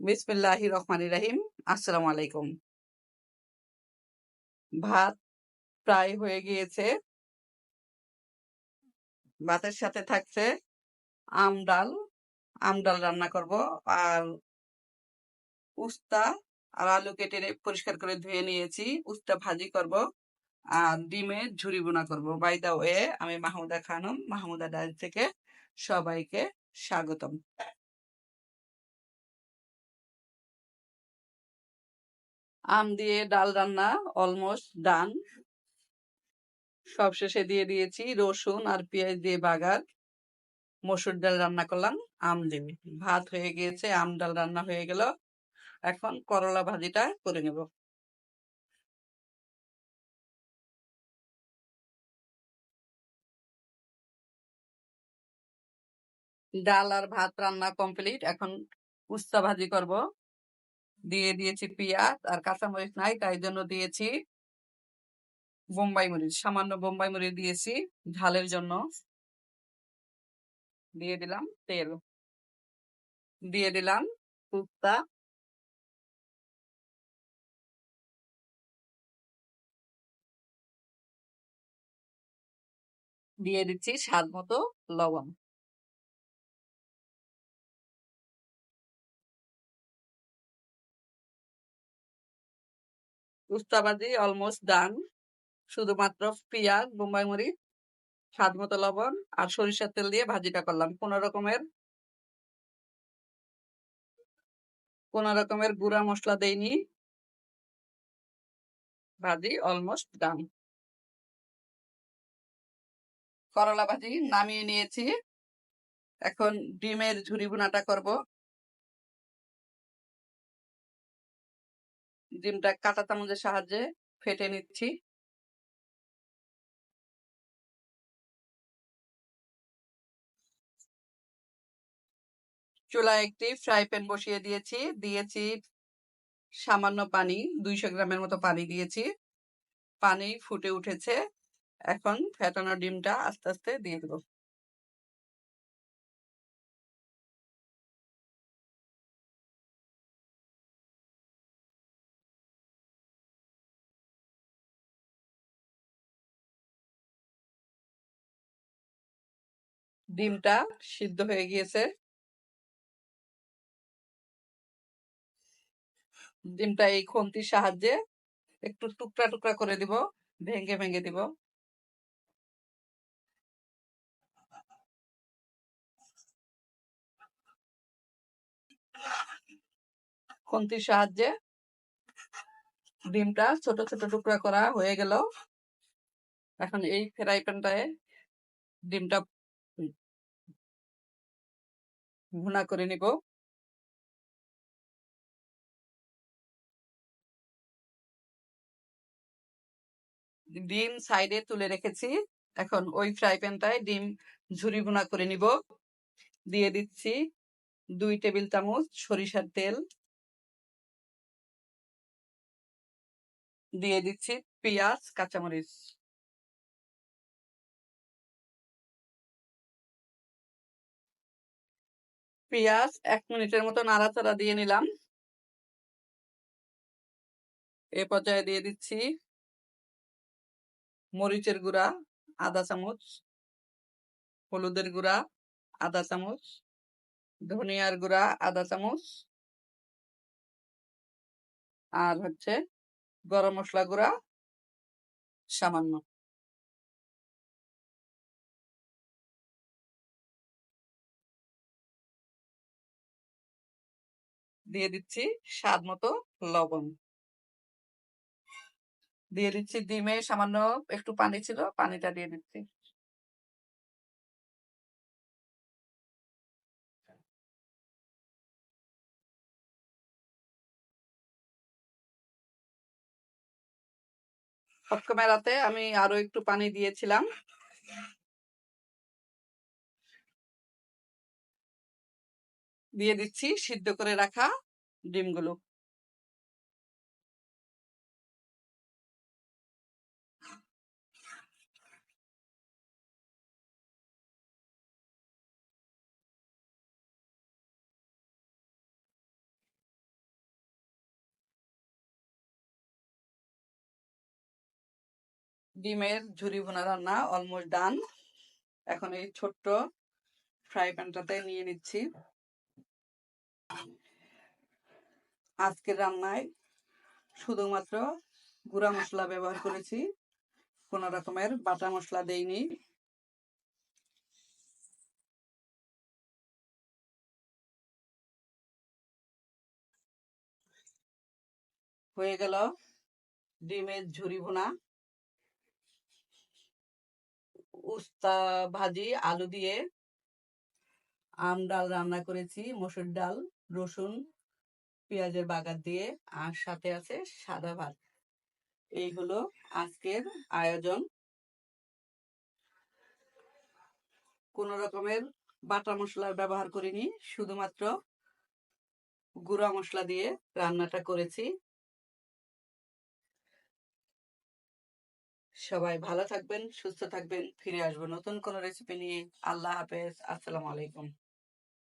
বিসমিল্লাহির রহমানির রাহিম। আসসালামু আলাইকুম। ভাত প্রায় হয়ে গিয়েছে। ভাতের সাথে থাকছে আম ডাল। আম ডাল রান্না করব আর উস্তা আর আলু কেটে পরিষ্কার করে ধুয়ে নিয়েছি। উস্তা ভাজি করব আর ডিমের ঝুরি বোনা করব। বাই দা ওয়ে আমি মাহমুদা খানম। মাহমুদা ডাল থেকে সবাইকে স্বাগতম। আম দিয়ে ডাল রান্না অলমোস্ট ডান। সবশেষে দিয়ে দিয়েছি রসুন আর পেঁয়াজ দিয়ে বাগার। মসুর ডাল রান্না করলাম, আম দিয়ে। ভাত হয়ে গিয়েছে, আম ডাল রান্না হয়ে গেল। এখন করলা ভাজিটা করে নেব। ডাল আর ভাত রান্না কমপ্লিট। এখন উস্তা ভাজি করব। দিয়ে দিয়েছি পেঁয়াজ আর কাঁচামরিচ নাই, তাই জন্য দিয়েছি বোম্বাই মরিচ, সামান্য বোম্বাই মরিচ দিয়েছি ঝালের জন্য। দিয়ে দিলাম তেল। দিয়ে দিলাম কুপ্তা দিয়ে দিচ্ছি স্বাদ মতো লবণ। উস্তাবাজি অলমোস্ট ডান শুধুমাত্র পেঁয়াজ বোম্বাই মরিচ স্বাদ মতো লবণ আর সরিষার তেল দিয়ে ভাজিটা করলাম। কোন রকমের কোন রকমের গুঁড়া মশলা দেইনি। ভাজি অলমোস্ট ডান করলা ভাজি নামিয়ে নিয়েছি। এখন ডিমের ঝুরি বোনাটা করব। ডিমটা কাঁটা চামচের সাহায্যে ফেটে নিচ্ছি। চুলায় একটি ফ্রাই প্যান বসিয়ে দিয়েছি। দিয়েছি সামান্য পানি, দুইশো গ্রামের মতো পানি দিয়েছি। পানি ফুটে উঠেছে। এখন ফেটানো ডিমটা আস্তে আস্তে দিয়ে দেবো। ডিমটা সিদ্ধ হয়ে গিয়েছে। ডিমটা এই খন্তির সাহায্যে একটু টুকরা টুকরা করে দিব, ভেঙে ভেঙে দিব। খন্তির সাহায্যে ডিমটা ছোট ছোট টুকরা করা হয়ে গেল। এখন এই ফ্রাই প্যানটায় ডিমটা ভুনা করে নিব। ডিম সাইডে তুলে রেখেছি। এখন ওই ফ্রাই প্যানটায় ডিম ঝুরি ভুনা করে নিব। দিয়ে দিচ্ছি দুই টেবিল চামচ সরিষার তেল। দিয়ে দিচ্ছি পেঁয়াজ, কাঁচামরিচ। পেঁয়াজ এক মিনিটের মতো নাড়াচাড়া দিয়ে নিলাম। এ পর্যায়ে দিয়ে দিচ্ছি মরিচের গুঁড়া আধা চামচ, হলুদের গুঁড়া আধা চামচ, ধনিয়ার গুঁড়া আধা চামচ আর হচ্ছে গরম মশলা গুঁড়া সামান্য। দিয়ে দিচ্ছি স্বাদ মতো লবণ। দিয়ে দিচ্ছি ডিমে সামান্য একটু পানি ছিল, পানিটা দিয়ে দিচ্ছি। ক্যামেরাতে আমি আরও একটু পানি দিয়েছিলাম। দিয়ে দিচ্ছি সিদ্ধ করে রাখা ডিমগুলো। ডিমের ঝুরি বোনা রান্না অলমোস্ট ডান এখন এই ছোট্ট ফ্রাই প্যানটাতে নিয়ে নিচ্ছি। আজকের রান্নায় শুধুমাত্র গুঁড়া মশলা ব্যবহার করেছি। কোনো রকমের বাটা মশলা দেইনি। হয়ে গেল ডিমের ঝুরি ভুনা। উস্তা ভাজি আলু দিয়ে। আম ডাল রান্না করেছি, মসুর ডাল, রসুন পেঁয়াজের বাগার দিয়ে আর সাথে আছে সাদা ভাত। এই হলো আজকের আয়োজন। কোন রকমের বাটা মশলার ব্যবহার করিনি, শুধুমাত্র গুঁড়া মশলা দিয়ে রান্নাটা করেছি। সবাই ভালো থাকবেন, সুস্থ থাকবেন, ফিরে আসব নতুন কোনো রেসিপি নিয়ে। আল্লাহ হাফেজ, আসসালামু আলাইকুম।